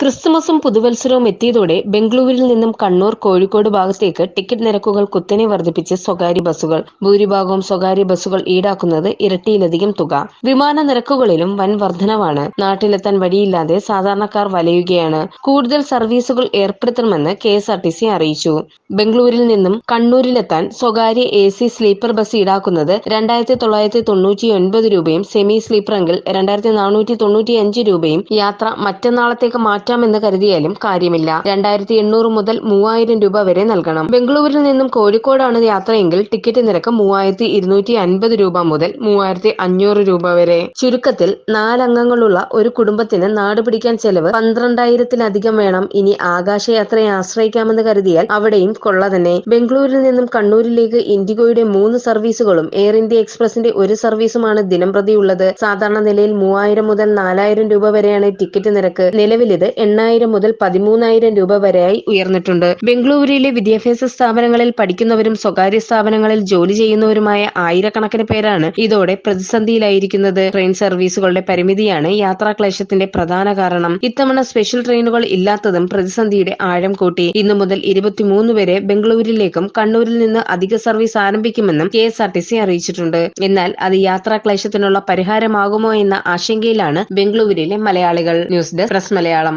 ക്രിസ്തുമസും പുതുവത്സരവും എത്തിയതോടെ ബംഗളൂരുവിൽ നിന്നും കണ്ണൂർ കോഴിക്കോട് ഭാഗത്തേക്ക് ടിക്കറ്റ് നിരക്കുകൾ കുത്തനെ വർദ്ധിപ്പിച്ച് സ്വകാര്യ ബസ്സുകൾ ഭൂരിഭാഗവും സ്വകാര്യ ബസ്സുകൾ ഈടാക്കുന്നത് ഇരട്ടിയിലധികം തുക. വിമാന നിരക്കുകളിലും വൻ വർധനവാണ്. നാട്ടിലെത്താൻ വഴിയില്ലാതെ സാധാരണക്കാർ വലയുകയാണ്. കൂടുതൽ സർവീസുകൾ ഏർപ്പെടുത്തണമെന്ന് K S R T C അറിയിച്ചു. ബംഗളൂരിൽ നിന്നും കണ്ണൂരിലെത്താൻ സ്വകാര്യ എ സി സ്ലീപ്പർ ബസ് ഈടാക്കുന്നത് രണ്ടായിരത്തി തൊള്ളായിരത്തി തൊണ്ണൂറ്റി ഒൻപത് രൂപയും സെമി സ്ലീപ്പറെങ്കിൽ രണ്ടായിരത്തി നാനൂറ്റി തൊണ്ണൂറ്റി അഞ്ച് രൂപയും യാത്ര മറ്റന്നാളത്തേക്ക് മാറ്റാമെന്ന് കരുതിയാലും കാര്യമില്ല. രണ്ടായിരത്തി എണ്ണൂറ് മുതൽ മൂവായിരം രൂപ വരെ നൽകണം. ബംഗളൂരിൽ നിന്നും കോഴിക്കോടാണ് യാത്രയെങ്കിൽ ടിക്കറ്റ് നിരക്ക് മൂവായിരത്തി ഇരുന്നൂറ്റി അൻപത് രൂപ മുതൽ മൂവായിരത്തി അഞ്ഞൂറ് രൂപ വരെ. ചുരുക്കത്തിൽ നാലംഗങ്ങളുള്ള ഒരു കുടുംബത്തിന് നാട് പിടിക്കാൻ ചെലവ് പന്ത്രണ്ടായിരത്തിലധികം വേണം. ഇനി ആകാശയാത്രയെ ആശ്രയിക്കാമെന്ന് കരുതിയാൽ അവിടെയും കൊള്ള തന്നെ. ബംഗളൂരിൽ നിന്നും കണ്ണൂരിലേക്ക് ഇൻഡിഗോയുടെ മൂന്ന് സർവീസുകളും എയർ ഇന്ത്യ എക്സ്പ്രസിന്റെ ഒരു സർവീസുമാണ് ദിനംപ്രതി ഉള്ളത് സാധാരണ നിലയിൽ മൂവായിരം മുതൽ നാലായിരം രൂപ വരെയാണ് ടിക്കറ്റ് നിരക്ക്. നിലവിലിത് എണ്ണായിരം മുതൽ പതിമൂന്നായിരം രൂപ വരെയായി ഉയർന്നിട്ടുണ്ട്. ബംഗളൂരുവിലെ വിദ്യാഭ്യാസ സ്ഥാപനങ്ങളിൽ പഠിക്കുന്നവരും സ്വകാര്യ സ്ഥാപനങ്ങളിൽ ജോലി ചെയ്യുന്നവരുമായ ആയിരക്കണക്കിന് പേരാണ് ഇതോടെ പ്രതിസന്ധിയിലായിരിക്കുന്നത്. ട്രെയിൻ സർവീസുകളുടെ പരിമിതിയാണ് യാത്രാക്ലേശത്തിന്റെ പ്രധാന കാരണം. ഇത്തവണ സ്പെഷ്യൽ ട്രെയിനുകൾ ഇല്ലാത്തതും പ്രതിസന്ധിയുടെ ആഴം കൂട്ടി. ഇന്നു മുതൽ ഇരുപത്തിമൂന്ന് വരെ ബംഗളൂരിലേക്കും കണ്ണൂരിൽ നിന്ന് അധിക സർവീസ് ആരംഭിക്കുമെന്നും K S R T C അറിയിച്ചിട്ടുണ്ട്. എന്നാൽ അത് യാത്രാക്ലേശത്തിനുള്ള പരിഹാരമാകുമോ എന്ന ആശങ്കയിലാണ് ബംഗളൂരുവിലെ മലയാളികൾ. News desk press Malayalam.